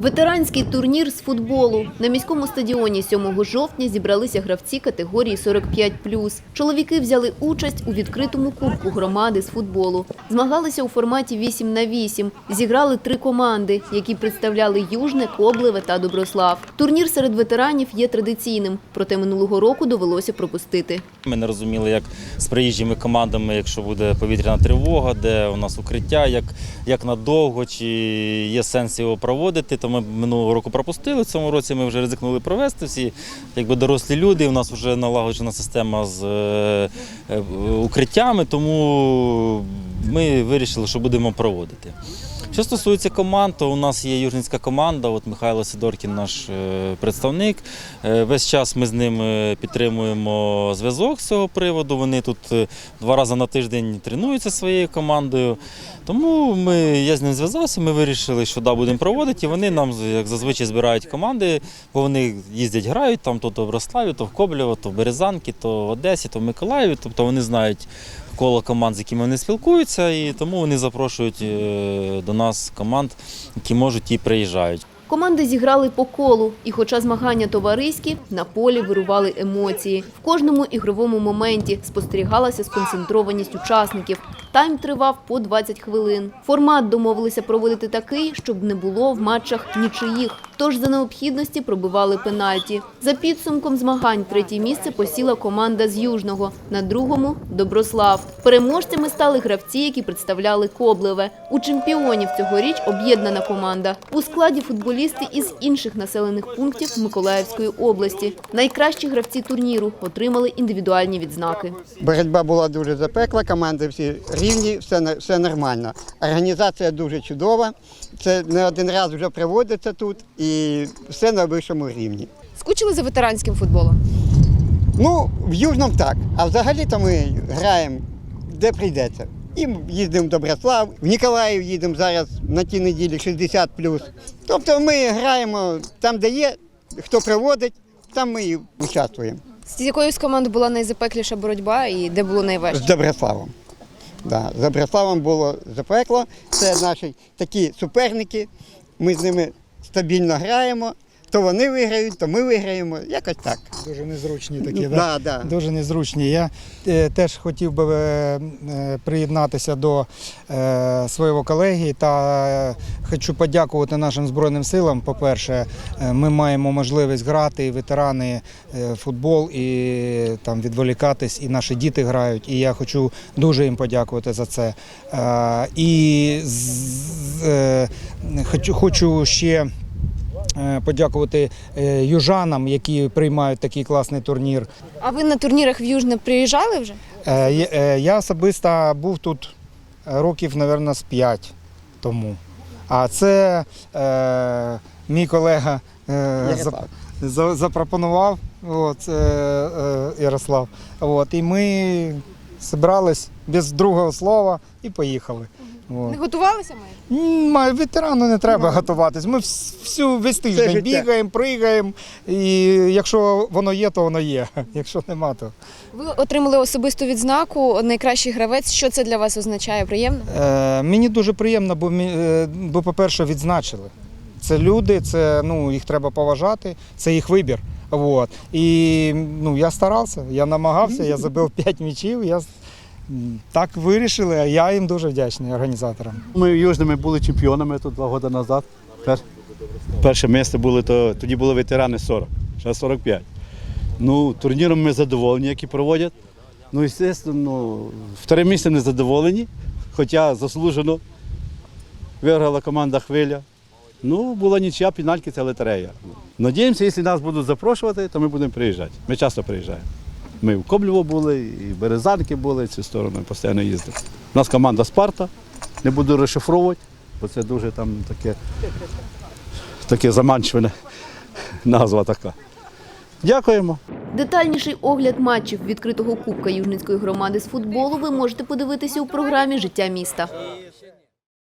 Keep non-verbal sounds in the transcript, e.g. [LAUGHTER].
Ветеранський турнір з футболу на міському стадіоні 7 жовтня зібралися гравці категорії 45+. Чоловіки взяли участь у відкритому кубку громади з футболу. Змагалися у форматі 8 на 8. Зіграли три команди, які представляли Южне, Коблеве та Доброслав. Турнір серед ветеранів є традиційним, проте минулого року довелося пропустити. Ми не розуміли, як з приїжджими командами, якщо буде повітряна тривога, де у нас укриття, як, як надовго, чи є сенс його проводити. Ми минулого року пропустили. В цьому році ми вже ризикнули провести всі якби дорослі люди. У нас вже налагоджена система з е, е, укриттями, тому ми вирішили, що будемо проводити. Що стосується команд, то у нас є южницька команда. От Михайло Сидоркін, наш е, представник. Е, Весь час ми з ним е, підтримуємо зв'язок з цього приводу. Вони тут два рази на тиждень тренуються своєю командою. Тому ми, я з ним зв'язався, ми вирішили, що да, будемо проводити. І вони нам, як зазвичай, збирають команди, бо вони їздять, грають там то в Доброславі, то в Коблєво, то в Березанки, то в Одесі, то в Миколаєві. Тобто вони знають коло команд, з якими вони спілкуються, і тому вони запрошують до нас команд, які можуть і приїжджають. Команди зіграли по колу, і хоча змагання товариські, на полі вирували емоції. В кожному ігровому моменті спостерігалася сконцентрованість учасників. Тайм тривав по 20 хвилин. Формат домовилися проводити такий, щоб не було в матчах нічиїх. Тож за необхідності пробивали пенальті. За підсумком змагань третє місце посіла команда з Южного, на другому – Доброслав. Переможцями стали гравці, які представляли Коблеве. У чемпіонів цьогоріч об'єднана команда. У складі футболісти із інших населених пунктів Миколаївської області. Найкращі гравці турніру отримали індивідуальні відзнаки. Боротьба була дуже запекла, команди всі рівні, все, все нормально. Організація дуже чудова. Це не один раз вже проводиться тут і все на вищому рівні. Скучили за ветеранським футболом? Ну, в Южному так. А взагалі-то ми граємо де прийдеться. І їздимо в Доброслав, в Ніколаїв їдемо зараз на ті неділі 60 Тобто ми граємо там, де є, хто проводить, там ми і участвуємо. З якою з команд була найзапекліша боротьба і де було найважче? З? Доброславом. Да, За Бреславом було запекло. Це наші такі суперники. Ми з ними стабільно граємо. То вони виграють, то ми виграємо. Якось так. Дуже незручні такі, Ну, да? да, да. Дуже незручні. Я е, теж хотів би е, е, приєднатися до е, свого колеги та е, хочу подякувати нашим Збройним силам. По-перше, е, ми маємо можливість грати, і ветерани е, футбол і там відволікатись, і наші діти грають. І я хочу дуже їм подякувати за це. Е, і з- е, хочу, хочу ще. Е, Подякувати е, южанам, які приймають такий класний турнір. А ви на турнірах в Южне приїжджали вже? Е, Я особисто був тут років, мабуть, з 5 тому. А це е, мій колега е, зап- за- запропонував от, е, е, Ярослав. От, і ми зібрались без другого слова і поїхали. От. Не готувалися майже? М, Ветерану не треба готуватись. Ми вс- всю весь тиждень життя. бігаємо, пригаємо. І якщо воно є, то воно є. [LAUGHS] Якщо нема, то. Ви отримали особисту відзнаку найкращий гравець. Що це для вас означає? Приємно? Е, мені дуже приємно, бо, мі- е, бо по-перше, відзначили. Це люди, це, ну, їх треба поважати, це їх вибір. Вот. І ну, я старався, я намагався, я забив [LAUGHS] 5 м'ячів. Я... с- Так вирішили, а я їм дуже вдячний організаторам. Ми южними були чемпіонами тут два роки назад. Пер- Перше місце були, то тоді були ветерани 40, зараз 45. Ну, турніром ми задоволені, які проводять. Ну, звісно, ну, вторе місце не задоволені, хоча заслужено виграла команда Хвиля. Ну, була нічия, пінальки це лотерея. Надіємося, якщо нас будуть запрошувати, то ми будемо приїжджати. Ми часто приїжджаємо. Ми в Коблєво були, і в Березанки були, цю сторону постійно їздимо. У нас команда Спарта, не буду розшифровувати, бо це дуже там таке, таке заманчиве назва така. Дякуємо. Детальніший огляд матчів відкритого кубка Южницької громади з футболу ви можете подивитися у програмі Життя міста.